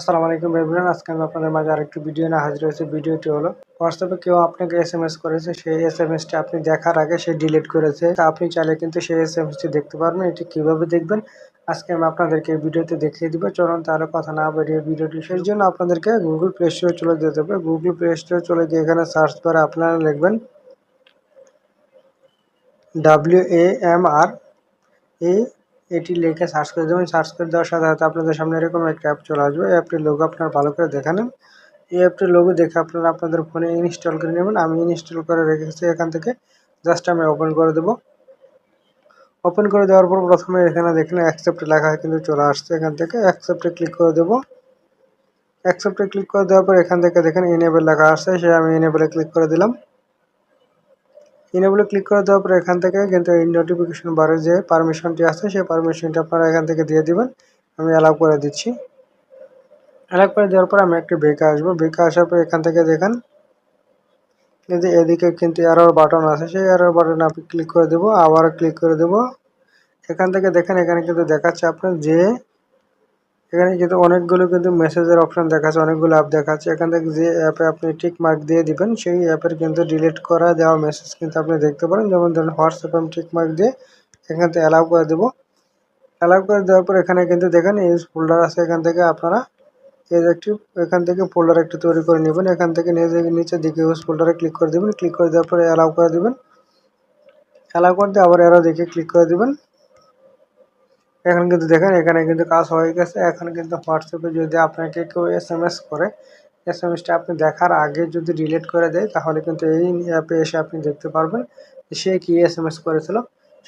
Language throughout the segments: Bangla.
আসসালামু আলাইকুম এভরিওয়ান, আজকে আমি আপনাদের মাঝে আরেকটি ভিডিও নিয়ে হাজির হয়েছে। ভিডিওটি হলো হোয়াটসঅ্যাপে কেউ আপনাকে এস এম এস করেছে, সেই এস এম এসটি আপনি দেখার আগে সে ডিলিট করেছে। তা আপনি চাইলে কিন্তু সেই এস এম এসটি দেখতে পারবেন, এটি কীভাবে দেখবেন? আজকে আমি আপনাদেরকে এই ভিডিওতে দেখিয়ে দিব। চলুন তাহলে কথা না বেরিয়ে ভিডিওটি সেই জন্য আপনাদেরকে গুগল প্লে স্টোরে চলে যেতে হবে। গুগল প্লে স্টোরে চলে গিয়ে এখানে সার্চ করে আপনারা লিখবেন ডাব্লিউ এ এম আর এ এটি লিখে সার্চ করে দেবেন। সার্চ করে দেওয়ার সাথে সাথে আপনাদের সামনে এরকম একটা অ্যাপ চলে আসবে। এই অ্যাপটির লোগো আপনারা ভালো করে দেখে নেন। এই অ্যাপটির লোগো দেখে আপনারা আপনাদের ফোনে ইনস্টল করে নেবেন। আমি ইনস্টল করে রেখেছি এখান থেকে। জাস্ট আমি ওপেন করে দেবো। ওপেন করে দেওয়ার পর প্রথমে এখানে দেখেন অ্যাকসেপ্ট লেখা কিন্তু চলে আসছে এখান থেকে। অ্যাকসেপ্টে ক্লিক করে দেবো। অ্যাকসেপ্টে ক্লিক করে দেওয়ার পর এখান থেকে দেখেন এনেবেল লেখা আসছে। সে আমি এনেবেলে ক্লিক করে দিলাম। ইনেবলে ক্লিক করে দেওয়ার পর এখান থেকে কিন্তু এই নোটিফিকেশন বারে যে পারমিশনটি আছে, সেই পারমিশনটি আপনারা এখান থেকে দিয়ে দিবেন। আমি অ্যালাউ করে দিচ্ছি। অ্যালাউ করে দেওয়ার পর আমি একটি বেকা আসব। বেকা আসার পর এখান থেকে দেখেন, কিন্তু এদিকে কিন্তু এরর বাটন আছে। সেই এরর বাটনে আপনি ক্লিক করে দেবো, আবার ক্লিক করে দেবো। এখান থেকে দেখেন, এখানে কিন্তু দেখাচ্ছে আপনার যে এখানে কিন্তু অনেকগুলো কিন্তু মেসেজের অপশন দেখাচ্ছে, অনেকগুলো অ্যাপ দেখাচ্ছে। এখান থেকে যে অ্যাপে আপনি টিক মার্ক দিয়ে দিবেন, সেই অ্যাপের কিন্তু ডিলিট করা দেওয়া মেসেজ কিন্তু আপনি দেখতে পারেন। যেমন ধরুন হোয়াটসঅ্যাপে আমি টিক মার্ক দিয়ে এখান থেকে অ্যালাউ করে দেবো। অ্যালাউ করে দেওয়ার পর এখানে কিন্তু দেখেন ইউজ ফোল্ডার আছে, এখান থেকে আপনারা এই একটি, এখান থেকে ফোল্ডার একটি তৈরি করে নেবেন। এখান থেকে নিচের দিকে ইউজ ফোল্ডারে ক্লিক করে দেবেন। ক্লিক করে দেওয়ার পরে অ্যালাউ করে দেবেন। অ্যালাউ করে দিয়ে আবার এরো দেখে ক্লিক করে দেবেন। এখন কিন্তু দেখেন, এখানে কিন্তু কাজ হয়ে গেছে। এখন কিন্তু হোয়াটসঅ্যাপে যদি আপনাকে কেউ এস এম এস করে এস এম এসটা আপনি দেখার আগে যদি ডিলিট করে দেয়, তাহলে কিন্তু এই অ্যাপে এসে আপনি দেখতে পারবেন সে কি এস এম এস করেছিল।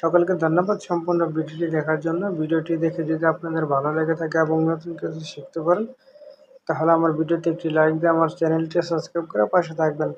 সকলকে ধন্যবাদ সম্পূর্ণ ভিডিওটি দেখার জন্য। ভিডিওটি দেখে যদি আপনাদের ভালো লেগে থাকে এবং নতুন কিছু শিখতে পারেন, তাহলে আমার ভিডিওতে একটি লাইক দিয়ে আমার চ্যানেলটি সাবস্ক্রাইব করে পাশে থাকবেন।